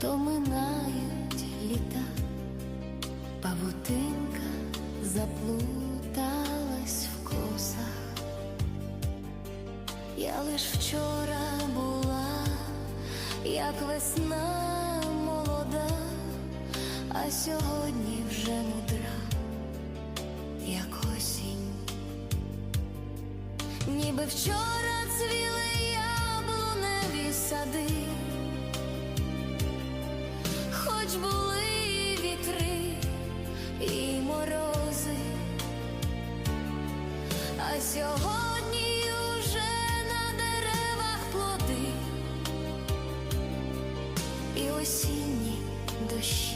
то минають літа, павутинка заплуталась в косах. Я лиш вчора була, як весна молода, а сьогодні вже мудра, як осінь. Ніби вчора цвіли сьогодні уже на деревах плоди і осінні дощі.